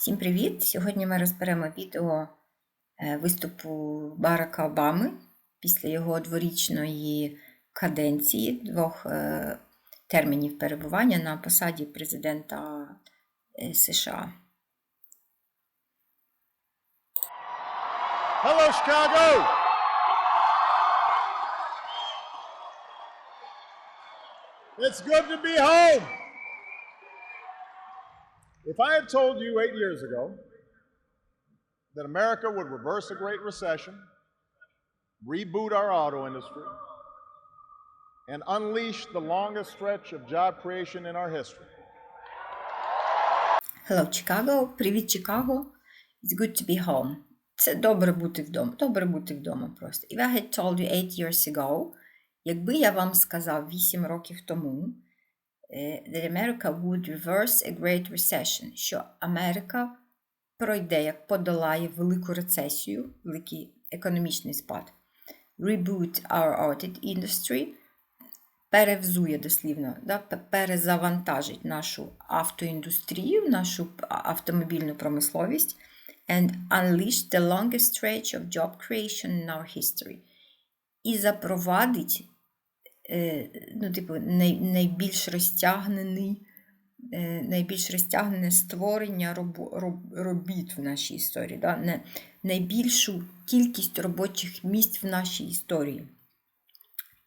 Всім привіт! Сьогодні ми розберемо відео е, виступу Барака Обами після його дворічної каденції двох е, термінів перебування на посаді президента е, США. Hello, Chicago. It's good to be home. If I had told you eight years ago that America would reverse a Great Recession, reboot our auto industry, and unleash the longest stretch of job creation in our history, Hello, Chicago! Привіт, Чикаго! It's good to be home. Це добре бути вдома. Добре бути вдома просто. If I had told you eight years ago, якби я вам сказав 8 років тому, е, that America would reverse a great recession, що Америка пройде, як подолає велику рецесію, великий економічний спад, reboot our audit industry, перевзує дослівно, да, перезавантажить нашу автоіндустрію, нашу автомобільну промисловість and unleash the longest stretch of job creation in our history. І запровадить е, ну, типу, най, найбільш розтягнений, е, найбільш розтягнене створення робіт в нашій історії, да? Найбільшу кількість робочих місць в нашій історії.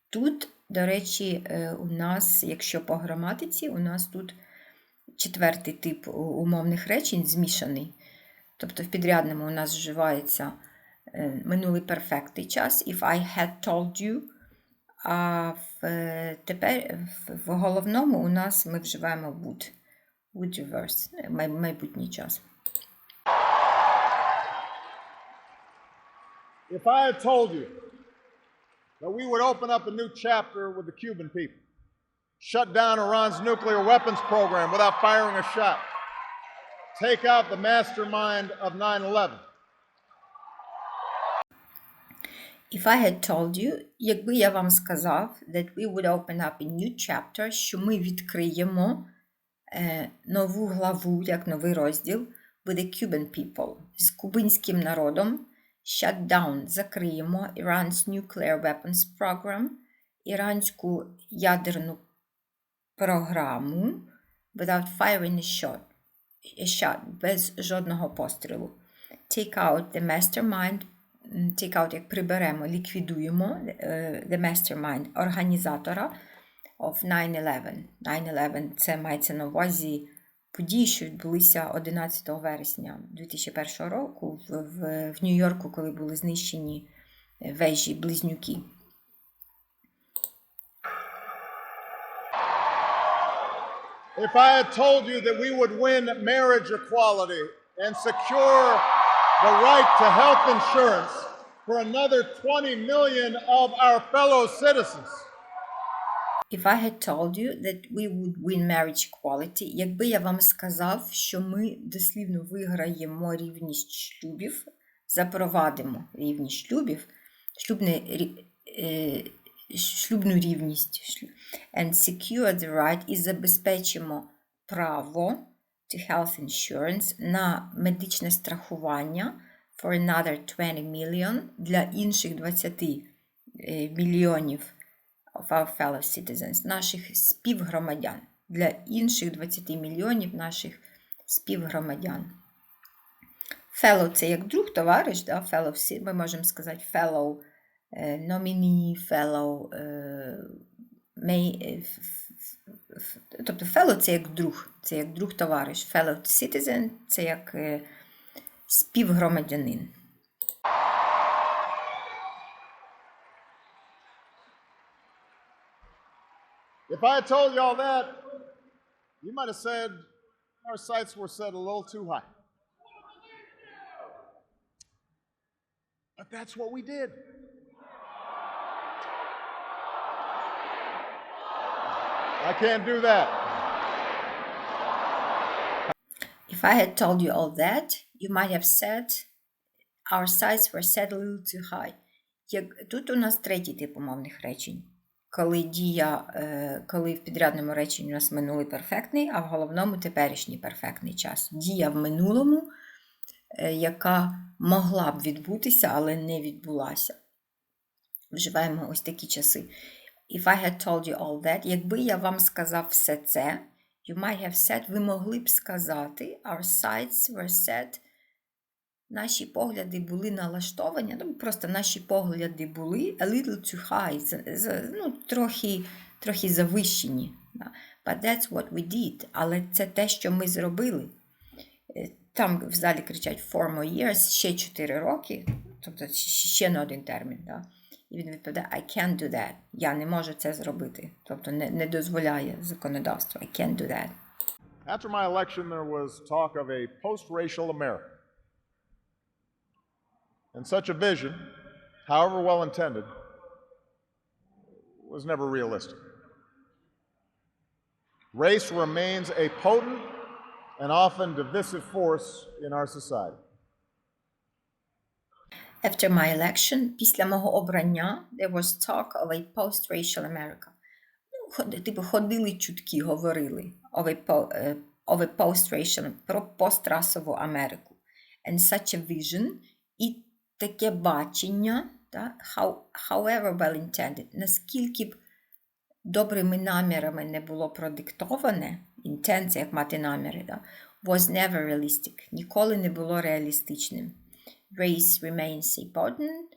Тут, до речі, е, у нас, якщо по граматиці, у нас тут четвертий тип умовних речень змішаний. Тобто в підрядному у нас вживається е, минулий перфектний час, if I had told you. А в, е, тепер в, в головному у нас ми вживаємо would. Would reverse, е, май- майбутній час. if I had told you that we would open up a new chapter with the Cuban people, shut down Iran's nuclear weapons program without firing a shot, take out the mastermind of 9 11, If I had told you, якби я вам сказав that we would open up a new chapter, що ми відкриємо е, нову главу, як новий розділ, with the Cuban people, з кубинським народом, shut down, закриємо Iran's nuclear weapons program, іранську ядерну програму, without firing a shot, a shot, без жодного пострілу. Take out the mastermind, м, take out, як приберемо, ліквідуємо е, the mastermind організатора of 9-11. 9-11 це мається на увазі події, що відбулися 11 вересня 2001 року в, в, в Нью-Йорку, коли були знищені е, вежі близнюки. if I had told you that we would win marriage equality and secure the right to health insurance for another 20 million of our fellow citizens. If I had told you that we would win marriage equality, якби я вам сказав, що ми дослівно виграємо рівність шлюбів, запровадимо рівність шлюбів, шлюбне, е, шлюбну рівність and secure the right і забезпечимо право to health insurance на медичне страхування for another 20 million для інших 20 е, мільйонів of our fellow citizens, наших співгромадян, для інших 20 мільйонів наших співгромадян. Fellow – це як друг, товариш, да? fellow, ми можемо сказати fellow е, nominee, fellow е, may, тобто fellow – це як друг, це як друг товариш. Fellow citizen – це як е, співгромадянин. If I had told you all that, you might have said our sights were set a little too high. But that's what we did. I can't do that. If I had told you all that, you might have said our sights were set a little too high. Як, тут у нас третій тип умовних речень. коли дія, е, коли в підрядному реченні у нас минулий перфектний, а в головному теперішній перфектний час. Дія в минулому, е, яка могла б відбутися, але не відбулася. Вживаємо ось такі часи. If I had told you all that, якби я вам сказав все це, you might have said, ви могли б сказати, our sights were set, наші погляди були налаштовані, ну, просто наші погляди були a little too high, ну, трохи, трохи завищені. But that's what we did. Але це те, що ми зробили. Е, Там в залі кричать four more years, ще 4 роки, тобто ще на один термін. Да. І він відповідає, I can't do that. Я не можу це зробити. Тобто не, не дозволяє законодавство. I can't do that. After my election, there was talk of a post racial America. And such a vision, however well intended, was never realistic. Race remains a potent and often divisive force in our society. After my election, після мого обрання, there was talk of a post-racial America. Ну, типу, ходили чутки, говорили of a, е, of a post-racial, про пострасову Америку. And such a vision, і таке бачення, да, how, however well intended, наскільки б добрими намірами не було продиктоване, інтенція, як мати наміри, да, was never realistic, ніколи не було реалістичним. Race remains a potent,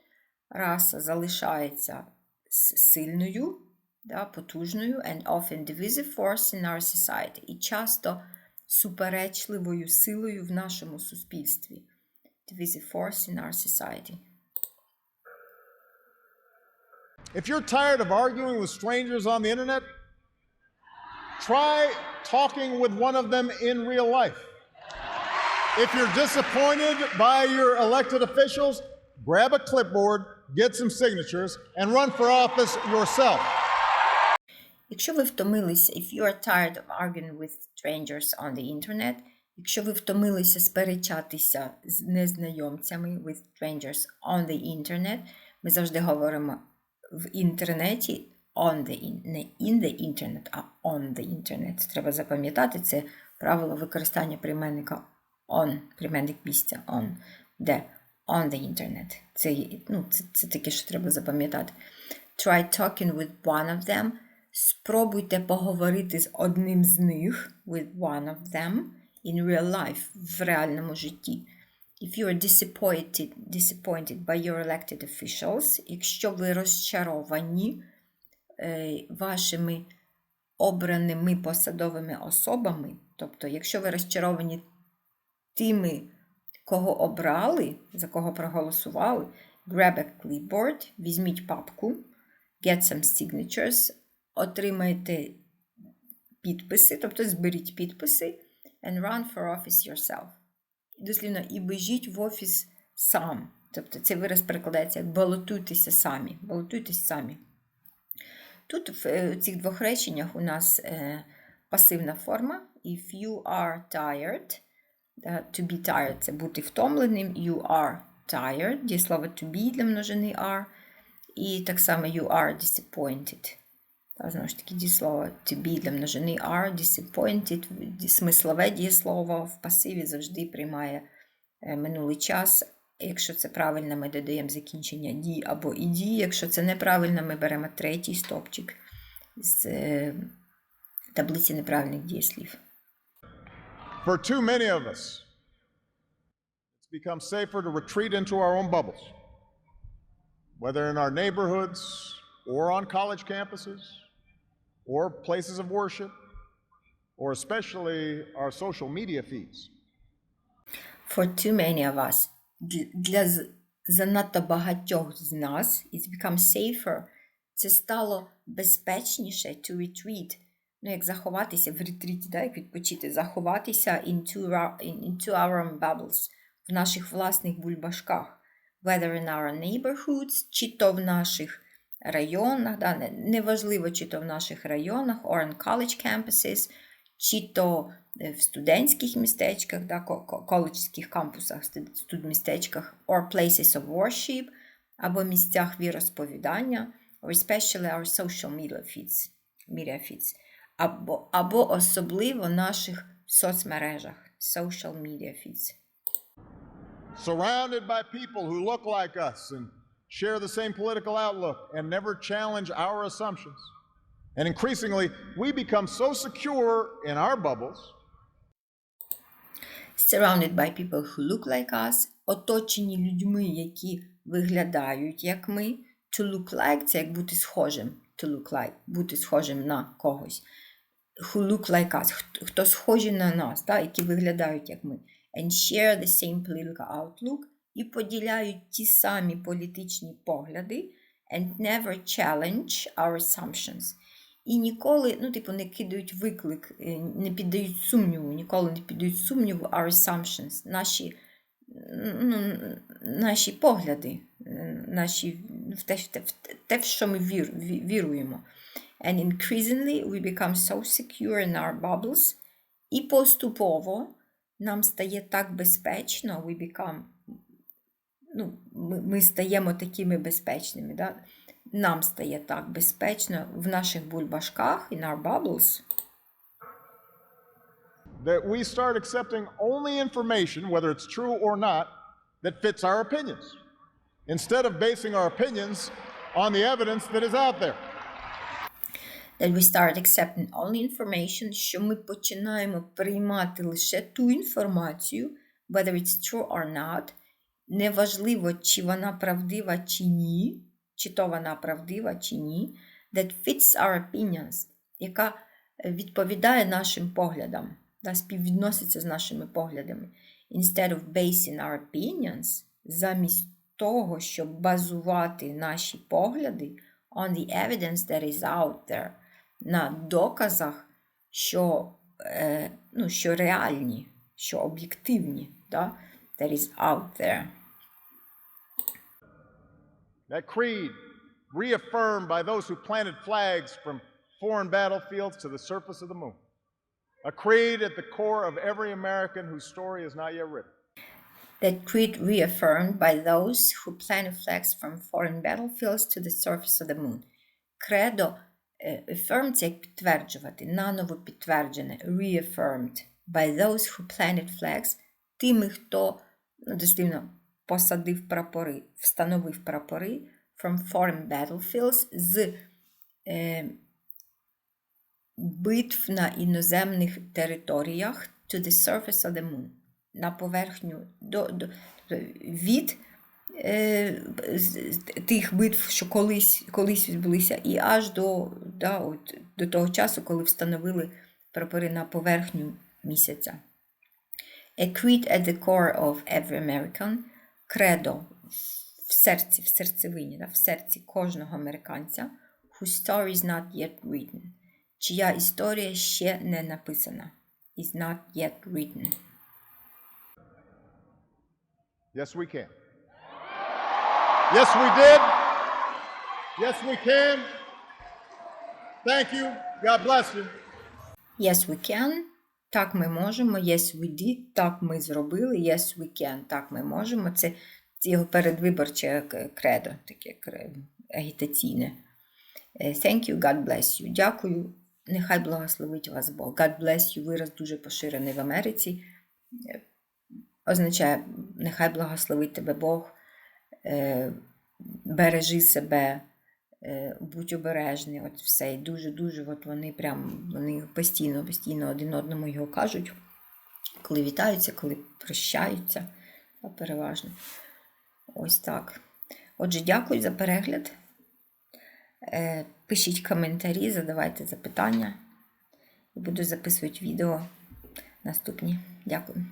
раса залишається с- сильною, да, потужною, and often divisive force in our society, і часто суперечливою силою в нашому суспільстві. Divisive force in our society. If you're tired of arguing with strangers on the internet, try talking with one of them in real life. If you're disappointed by your elected officials, grab a clipboard, get some signatures, and run for office yourself. Якщо ви втомилися, if you are tired of arguing with strangers on the internet, якщо ви втомилися сперечатися з незнайомцями with strangers on the internet, ми завжди говоримо в інтернеті on the не in the internet, а on the internet. Треба запам'ятати, це правило використання прийменника on, прийменник місця on, де on the internet. Це, ну, це, це таке, що треба запам'ятати. Try talking with one of them. Спробуйте поговорити з одним з них, with one of them, in real life, в реальному житті. If you are disappointed, disappointed by your elected officials, якщо ви розчаровані е, вашими обраними посадовими особами, тобто, якщо ви розчаровані тими, кого обрали, за кого проголосували, grab a clipboard, візьміть папку, get some signatures, отримайте підписи, тобто зберіть підписи, and run for office yourself. Дослівно, і біжіть в офіс сам. Тобто цей вираз перекладається як балотуйтеся самі. Балотуйтесь самі. Тут в е, цих двох реченнях у нас е, пасивна форма. If you are tired, to be tired це бути втомленим, you are tired, дієслово to be для множини are, і так само you are disappointed. Знову ж таки, дієслово to be для множини are, disappointed, смислове дієслово в пасиві завжди приймає е, минулий час. Якщо це правильно, ми додаємо закінчення ді або іді. Якщо це неправильно, ми беремо третій стопчик з е, таблиці неправильних дієслів. For too many of us, it's become safer to retreat into our own bubbles, whether in our neighborhoods or on college campuses or places of worship or especially our social media feeds. For too many of us, Д- для з- занадто багатьох з нас, it's become safer, це стало безпечніше to retreat, ну як заховатися в ретріті, да, як відпочити, заховатися into into our own bubbles, в наших власних бульбашках, whether in our neighborhoods, чи то в наших районах, да, не- неважливо, чи то в наших районах, or on college campuses, чи то е, в студентських містечках, да, ко- ко- коледжських кампусах, студмістечках, or places of worship, або місцях віросповідання, or especially our social media feeds, media feeds. Або, або особливо наших соцмережах, social media feeds. Surrounded by people who look like us and share the same political outlook and never challenge our assumptions. And increasingly, we become so secure in our bubbles surrounded by people who look like us, оточені людьми, які виглядають як ми. To look like це як бути схожим. To look like бути схожим на когось. Who look like us, хто, схожі на нас, та, які виглядають як ми. And share the same political outlook і поділяють ті самі політичні погляди and never challenge our assumptions. І ніколи, ну, типу, не кидають виклик, е, не піддають сумніву, ніколи не піддають сумніву our assumptions, наші, ну, наші погляди, е, наші, в те, в те, в те, в що ми вір, віруємо. And increasingly we become so secure in our bubbles, і поступово нам стає так безпечно, we become, ну, ми, ми стаємо такими безпечними. Да? Нам стає так безпечно в наших бульбашках, in our bubbles, that we start accepting only information, whether it's true or not, that fits our opinions, instead of basing our opinions on the evidence that is out there. That we start accepting only information, що ми починаємо приймати лише ту інформацію, whether it's true or not, неважливо, чи вона правдива чи ні, чи то вона правдива чи ні, that fits our opinions, яка е, відповідає нашим поглядам, да, співвідноситься з нашими поглядами. Instead of basing our opinions, замість того, щоб базувати наші погляди on the evidence that is out there, на доказах, що, е, ну, що реальні, що об'єктивні, да? that is out there. That creed, reaffirmed by those who planted flags from foreign battlefields to the surface of the moon. A creed at the core of every American whose story is not yet written. That creed reaffirmed by those who planted flags from foreign battlefields to the surface of the moon. Кредо е, affirm це як підтверджувати, наново підтверджене, reaffirmed by those who planted flags, тими, хто ну, дослівно посадив прапори, встановив прапори from foreign battlefields з е, битв на іноземних територіях to the surface of the moon, на поверхню до, до, тобто від тих битв, що колись, колись відбулися, і аж до, да, от, до того часу, коли встановили прапори на поверхню місяця. A creed at the core of every American, кредо в серці, в серцевині, да, в серці кожного американця, whose story is not yet written, чия історія ще не написана, is not yet written. Yes, we can. Yes, we did. Yes, we can. Thank you. God bless you. Yes, we can. Так ми можемо. Yes, we did. Так ми зробили. Yes, we can. Так ми можемо. Це, його передвиборче кредо, таке агітаційне. Е, Thank you, God bless you. Дякую. Нехай благословить вас Бог. God bless you вираз дуже поширений в Америці. Е, Означає, нехай благословить тебе Бог. Е, Бережи себе, е, будь обережний, от все. І дуже-дуже от вони прям вони постійно, постійно один одному його кажуть, коли вітаються, коли прощаються, переважно. Ось так. Отже, дякую за перегляд. Е, Пишіть коментарі, задавайте запитання. Буду записувати відео наступні. Дякую.